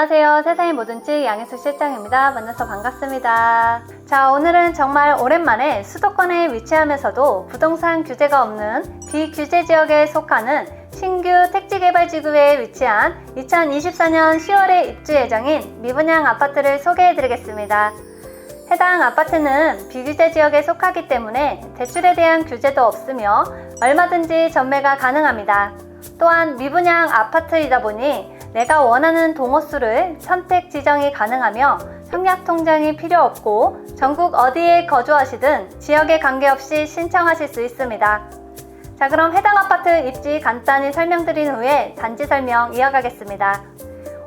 안녕하세요. 세상의 모든 지 양혜수 실장입니다. 만나서 반갑습니다. 자, 오늘은 정말 오랜만에 수도권에 위치하면서도 부동산 규제가 없는 비규제 지역에 속하는 신규 택지개발지구에 위치한 2024년 10월에 입주 예정인 미분양 아파트를 소개해 드리겠습니다. 해당 아파트는 비규제 지역에 속하기 때문에 대출에 대한 규제도 없으며 얼마든지 전매가 가능합니다. 또한 미분양 아파트이다 보니 내가 원하는 동호수를 선택 지정이 가능하며 청약 통장이 필요 없고 전국 어디에 거주하시든 지역에 관계없이 신청하실 수 있습니다. 자, 그럼 해당 아파트 입지 간단히 설명드린 후에 단지 설명 이어가겠습니다.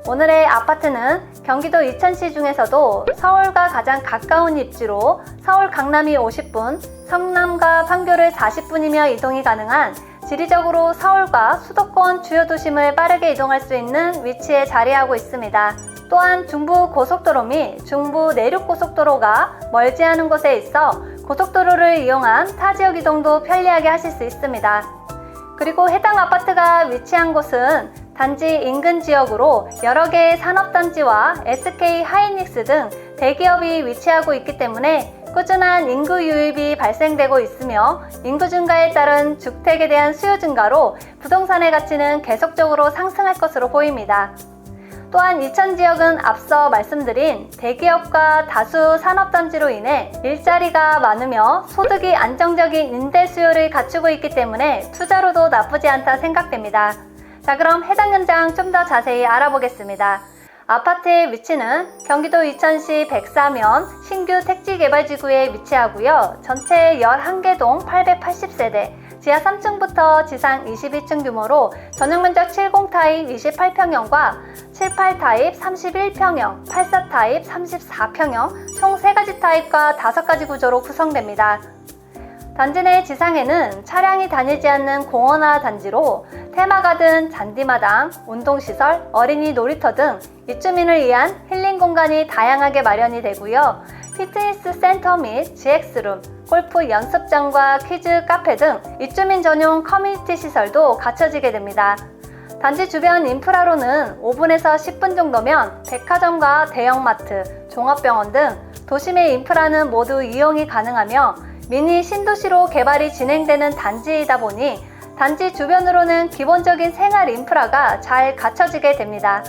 오늘의 아파트는 경기도 이천시 중에서도 서울과 가장 가까운 입지로 서울 강남이 50분, 성남과 판교를 40분이며 이동이 가능한 지리적으로 서울과 수도권 주요 도심을 빠르게 이동할 수 있는 위치에 자리하고 있습니다. 또한 중부 고속도로 및 중부 내륙 고속도로가 멀지 않은 곳에 있어 고속도로를 이용한 타 지역 이동도 편리하게 하실 수 있습니다. 그리고 해당 아파트가 위치한 곳은 단지 인근 지역으로 여러 개의 산업단지와 SK 하이닉스 등 대기업이 위치하고 있기 때문에 꾸준한 인구 유입이 발생되고 있으며 인구 증가에 따른 주택에 대한 수요 증가로 부동산의 가치는 계속적으로 상승할 것으로 보입니다. 또한 이천 지역은 앞서 말씀드린 대기업과 다수 산업단지로 인해 일자리가 많으며 소득이 안정적인 임대 수요를 갖추고 있기 때문에 투자로도 나쁘지 않다 생각됩니다. 자, 그럼 해당 현장 좀 더 자세히 알아보겠습니다. 아파트의 위치는 경기도 이천시 백사면 신규 택지개발지구에 위치하고요. 전체 11개 동 880세대, 지하 3층부터 지상 22층 규모로 전용 면적 70 타입 28평형과 78 타입 31평형, 84 타입 34평형 총 3가지 타입과 5가지 구조로 구성됩니다. 단지 내 지상에는 차량이 다니지 않는 공원화 단지로 테마가든, 잔디마당, 운동시설, 어린이 놀이터 등 입주민을 위한 힐링 공간이 다양하게 마련이 되고요. 피트니스 센터 및 GX룸, 골프 연습장과 퀴즈 카페 등 입주민 전용 커뮤니티 시설도 갖춰지게 됩니다. 단지 주변 인프라로는 5분에서 10분 정도면 백화점과 대형마트, 종합병원 등 도심의 인프라는 모두 이용이 가능하며 미니 신도시로 개발이 진행되는 단지이다 보니 단지 주변으로는 기본적인 생활 인프라가 잘 갖춰지게 됩니다.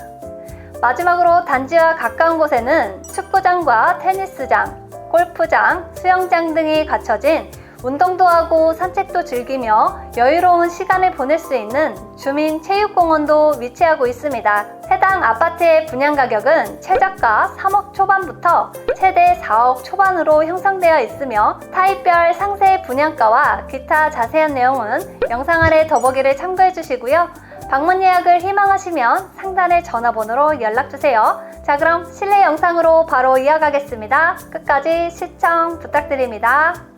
마지막으로 단지와 가까운 곳에는 축구장과 테니스장, 골프장, 수영장 등이 갖춰진 운동도 하고 산책도 즐기며 여유로운 시간을 보낼 수 있는 주민 체육공원도 위치하고 있습니다. 해당 아파트의 분양 가격은 최저가 3억 초반부터 최대 4억 초반으로 형성되어 있으며 타입별 상세 분양가와 기타 자세한 내용은 영상 아래 더보기를 참고해 주시고요. 방문 예약을 희망하시면 상단의 전화번호로 연락주세요. 자, 그럼 실내 영상으로 바로 이어가겠습니다. 끝까지 시청 부탁드립니다.